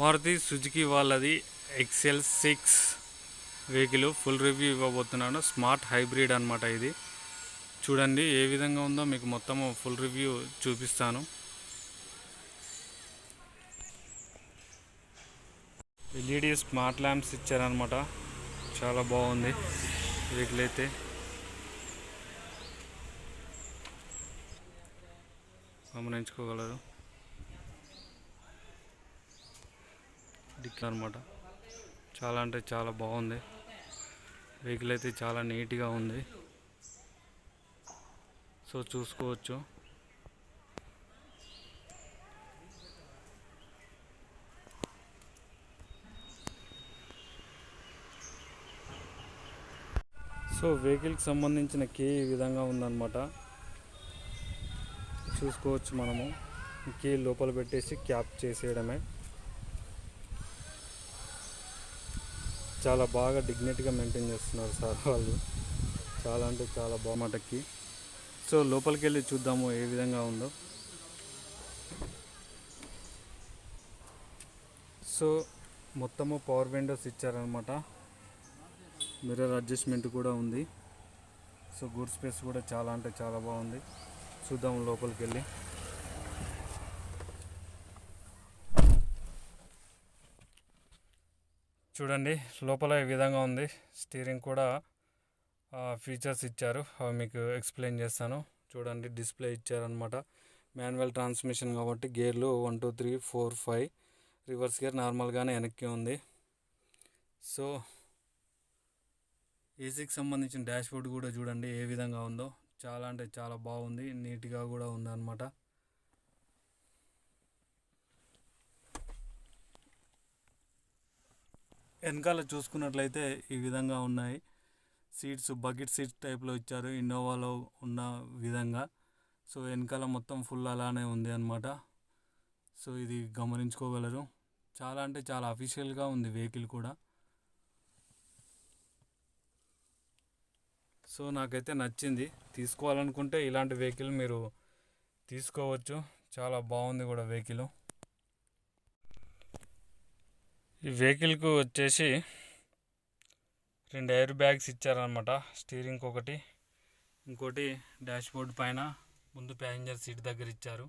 Maruti Suzuki వాళ్ళది XL six vehicle full review ఇవ్వబోతున్నాను. Smart hybrid అనమాట ఇది. చూడండి ఏ విధంగా ఉందో మీకు మొత్తం ఫుల్ రివ్యూ చూపిస్తాను. ఎల్ఈడి స్మార్ట్ ల్యాంప్స్ ఇచ్చారనమాట చాలా బాగుంది వెహికల్ అయితే. గమనించుకోగలరు. డిక్ అనమాట. చాలా అంటే చాలా బాగుంది. వెహికల్ అయితే చాలా నీట్గా ఉంది. సో చూసుకోవచ్చు. సో వెహికల్కి సంబంధించిన కీ ఈ విధంగా ఉందన్నమాట. చూసుకోవచ్చు మనము. కే కీ లోపల పెట్టేసి క్యాప్ చేసేయడమే. చాలా బాగా డిగ్నిటీగా మెయింటైన్ చేస్తున్నారు సార్ వాళ్ళు. చాలా అంటే చాలా బాగుమటకి సో లోపలికి వెళ్ళి చూద్దాము ఏ విధంగా ఉందో. సో మొత్తము పవర్ విండోస్ ఇచ్చారనమాట మిర్రర్ అడ్జస్ట్మెంట్ కూడా ఉంది. సో గుడ్ స్పేస్ కూడా చాలా అంటే చాలా బాగుంది. చూద్దాం లోపలికి వెళ్ళి చూడండి లోపల ఈ విధంగా ఉంది. స్టీరింగ్ కూడా ఫీచర్స్ ఇచ్చారు. అవి మీకు ఎక్స్ప్లెయిన్ చేస్తాను. చూడండి డిస్ప్లే ఇచ్చారనమాట మాన్యువల్ ట్రాన్స్మిషన్ కాబట్టి గేర్లు one two three four five. Reverse gear నార్మల్గానే వెనక్కి ఉంది. సో ఏసీకి సంబంధించిన డాష్బోర్డ్ కూడా చూడండి ఏ విధంగా ఉందో. చాలా అంటే చాలా బాగుంది. నీట్గా కూడా ఉందన్నమాట. వెనకాల చూసుకున్నట్లయితే ఈ విధంగా ఉన్నాయి. సీట్స్ బకెట్ సీట్ టైప్లో ఇచ్చారు. ఇన్నోవాలో ఉన్న విధంగా. సో వెనకాల మొత్తం ఫుల్ అలానే ఉంది అనమాట సో ఇది గమనించుకోగలరు. చాలా అంటే చాలా అఫీషియల్గా ఉంది వెహికల్ కూడా. సో నాకైతే నచ్చింది. తీసుకోవాలనుకుంటే ఇలాంటి వెహికల్ మీరు తీసుకోవచ్చు. చాలా బాగుంది కూడా వెహికల్. ఈ వెహికల్కు వచ్చేసి రెండు ఎయిర్ బ్యాగ్స్ ఇచ్చారనమాట స్టీరింగ్ ఒకటి ఇంకోటి డాష్బోర్డ్ పైన ముందు ప్యాసింజర్ సీట్ దగ్గర ఇచ్చారు.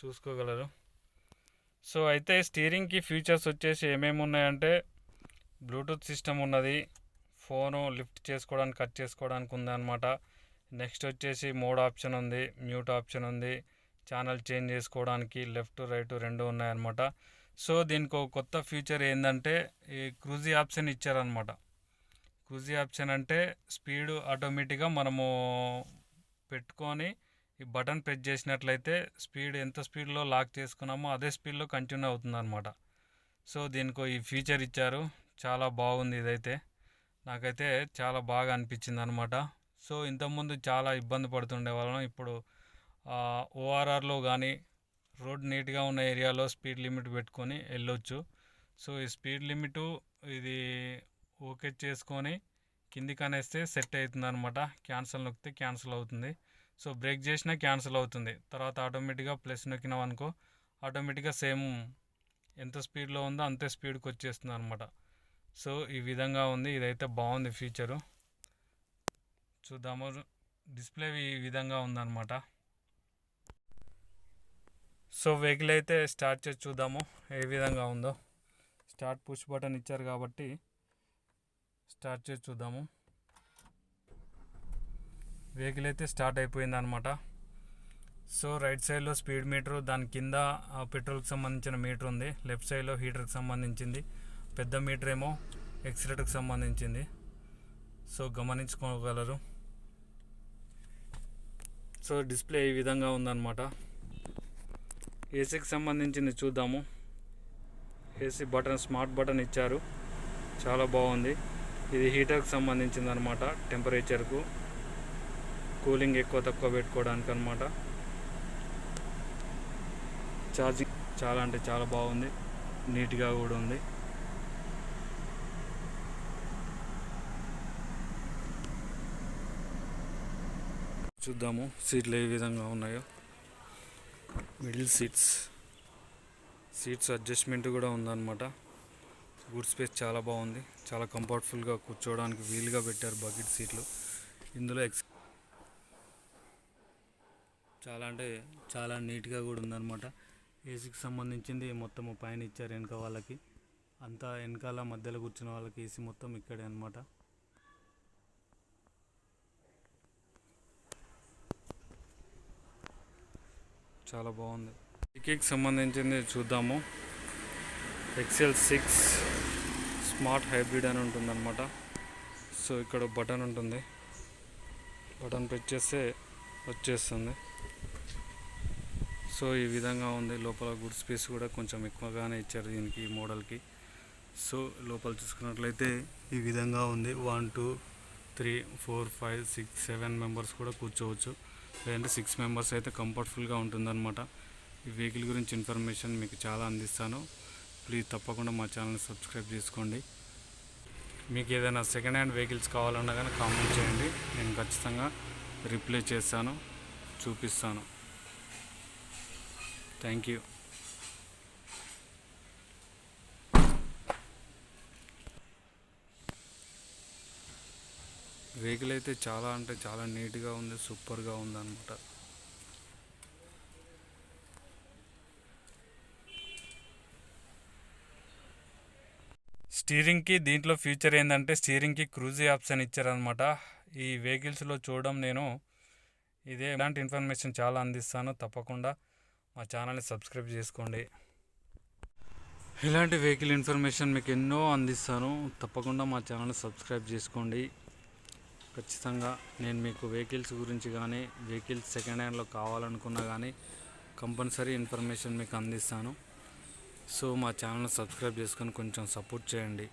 చూసుకోగలరు. సో అయితే స్టీరింగ్కి ఫీచర్స్ వచ్చేసి ఏమేమి ఉన్నాయంటే బ్లూటూత్ సిస్టమ్ ఉన్నది ఫోను లిఫ్ట్ చేసుకోవడానికి కట్ చేసుకోవడానికి ఉందన్నమాట. నెక్స్ట్ వచ్చేసి మోడ్ ఆప్షన్ ఉంది మ్యూట్ ఆప్షన్ ఉంది ఛానల్ చేంజ్ చేసుకోవడానికి లెఫ్ట్ రైట్ రెండు ఉన్నాయన్నమాట. సో దీనికి ఒక కొత్త ఫ్యూచర్ ఏంటంటే ఈ క్రూజీ ఆప్షన్ ఇచ్చారనమాట క్రూజీ ఆప్షన్ అంటే స్పీడ్ ఆటోమేటిక్గా మనము పెట్టుకొని ఈ బటన్ ప్రెస్ చేసినట్లయితే స్పీడ్ ఎంత స్పీడ్లో లాక్ చేసుకున్నామో అదే స్పీడ్లో కంటిన్యూ అవుతుంది అనమాట సో దీనికి ఈ ఫీచర్ ఇచ్చారు. చాలా బాగుంది ఇదైతే. నాకైతే చాలా బాగా అనిపించింది అనమాట సో ఇంతకుముందు చాలా ఇబ్బంది పడుతుండే వాళ్ళం ఇప్పుడు ఓఆర్ఆర్లో కానీ రోడ్ నీట్గా ఉన్న ఏరియాలో స్పీడ్ లిమిట్ పెట్టుకొని వెళ్ళొచ్చు సో ఈ స్పీడ్ లిమిట్ ఇది ఓకే చేసుకొని కిందికి అనేస్తే సెట్ అవుతుంది అనమాట క్యాన్సిల్ నొక్కితే క్యాన్సిల్ అవుతుంది. సో బ్రేక్ చేసినా క్యాన్సిల్ అవుతుంది. తర్వాత ఆటోమేటిక్గా ప్లస్ నొక్కినాం అనుకో ఆటోమేటిక్గా సేమ్ ఎంత స్పీడ్లో ఉందో అంతే స్పీడ్కి వచ్చేస్తుంది అనమాట సో ఈ విధంగా ఉంది. ఇదైతే బాగుంది ఫీచరు. చూద్దాము. డిస్ప్లే ఈ విధంగా ఉందన్నమాట. సో వెహికల్ అయితే స్టార్ట్ చేసి చూద్దాము ఏ విధంగా ఉందో. స్టార్ట్ పుష్ బటన్ ఇచ్చారు కాబట్టి స్టార్ట్ చేసి చూద్దాము. వెహికల్ అయితే స్టార్ట్ అయిపోయింది అనమాట సో రైట్ సైడ్లో స్పీడ్ మీటర్ దాని కింద పెట్రోల్కి సంబంధించిన మీటర్ ఉంది. లెఫ్ట్ సైడ్లో హీటర్కి సంబంధించింది. పెద్ద మీటర్ ఏమో ఎక్సిలేటర్కి సంబంధించింది. సో గమనించుకోగలరు. సో డిస్ప్లే ఈ విధంగా ఉందన్నమాట. ఏసీకి సంబంధించింది చూద్దాము. ఏసీ బటన్ స్మార్ట్ బటన్ ఇచ్చారు. చాలా బాగుంది. ఇది హీటర్కి సంబంధించింది అనమాట టెంపరేచర్కు. కూలింగ్ ఎక్కువ తక్కువ పెట్టుకోవడానికి అనమాట ఛార్జింగ్ చాలా అంటే చాలా బాగుంది. నీట్గా కూడా ఉంది. చూద్దాము సీట్లు ఏ విధంగా ఉన్నాయో. Middle seats. సీట్స్ అడ్జస్ట్మెంట్ కూడా ఉందన్నమాట. గుడ్ స్పేస్ చాలా బాగుంది. చాలా కంఫర్ట్ఫుల్గా కూర్చోవడానికి వీలుగా పెట్టారు బకెట్ సీట్లు. ఇందులో ఎక్స్ చాలా అంటే చాలా నీట్గా కూడా ఉందన్నమాట. ఏసీకి సంబంధించింది మొత్తం పైన ఇచ్చారు వెనక వాళ్ళకి. అంతా వెనకాల మధ్యలో కూర్చున్న వాళ్ళకి ఏసీ మొత్తం ఇక్కడే అనమాట చాలా బాగుంది. ఈకేకి సంబంధించింది చూద్దాము. ఎక్సెల్ సిక్స్ స్మార్ట్ హైబ్రిడ్ అని ఉంటుందన్నమాట. సో ఇక్కడ బటన్ ఉంటుంది. బటన్ ప్రెస్ చేస్తే వచ్చేస్తుంది. సో ఈ విధంగా ఉంది. లోపల గుడ్ స్పేస్ కూడా కొంచెం ఎక్కువగానే ఇచ్చారు దీనికి ఈ మోడల్కి సో లోపల చూసుకున్నట్లయితే ఈ విధంగా ఉంది. One two three four five six seven members కూడా కూర్చోవచ్చు. లేదంటే సిక్స్ మెంబర్స్ అయితే కంఫర్ట్ఫుల్గా ఉంటుందన్నమాట. ఈ వెహికల్ గురించి ఇన్ఫర్మేషన్ మీకు చాలా అందిస్తాను. ప్లీజ్ తప్పకుండా మా ఛానల్ని సబ్స్క్రైబ్ చేసుకోండి. మీకు ఏదైనా సెకండ్ హ్యాండ్ వెహికల్స్ కావాలన్నా కానీ కామెంట్ చేయండి. నేను ఖచ్చితంగా రిప్లై చేస్తాను చూపిస్తాను. థ్యాంక్ యూ వెహికల్ అయితే చాలా అంటే చాలా నీట్గా ఉంది సూపర్గా ఉంది అనమాట స్టీరింగ్కి దీంట్లో ఫ్యూచర్ ఏంటంటే స్టీరింగ్కి క్రూజీ ఆప్షన్ ఇచ్చారనమాట ఈ వెహికల్స్లో చూడడం నేను ఇదే ఇలాంటి ఇన్ఫర్మేషన్ చాలా అందిస్తాను. తప్పకుండా మా ఛానల్ని సబ్స్క్రైబ్ చేసుకోండి. ఇలాంటి వెహికల్ ఇన్ఫర్మేషన్ మీకు ఎన్నో అందిస్తాను. తప్పకుండా మా ఛానల్ని సబ్స్క్రైబ్ చేసుకోండి. ఖచ్చితంగా నేను మీకు వెహికల్స్ గురించి కానీ వెహికల్స్ సెకండ్ హ్యాండ్లో కావాలనుకున్నా కానీ కంపల్సరీ ఇన్ఫర్మేషన్ మీకు అందిస్తాను. సో మా ఛానల్ని సబ్స్క్రైబ్ చేసుకొని కొంచెం సపోర్ట్ చేయండి.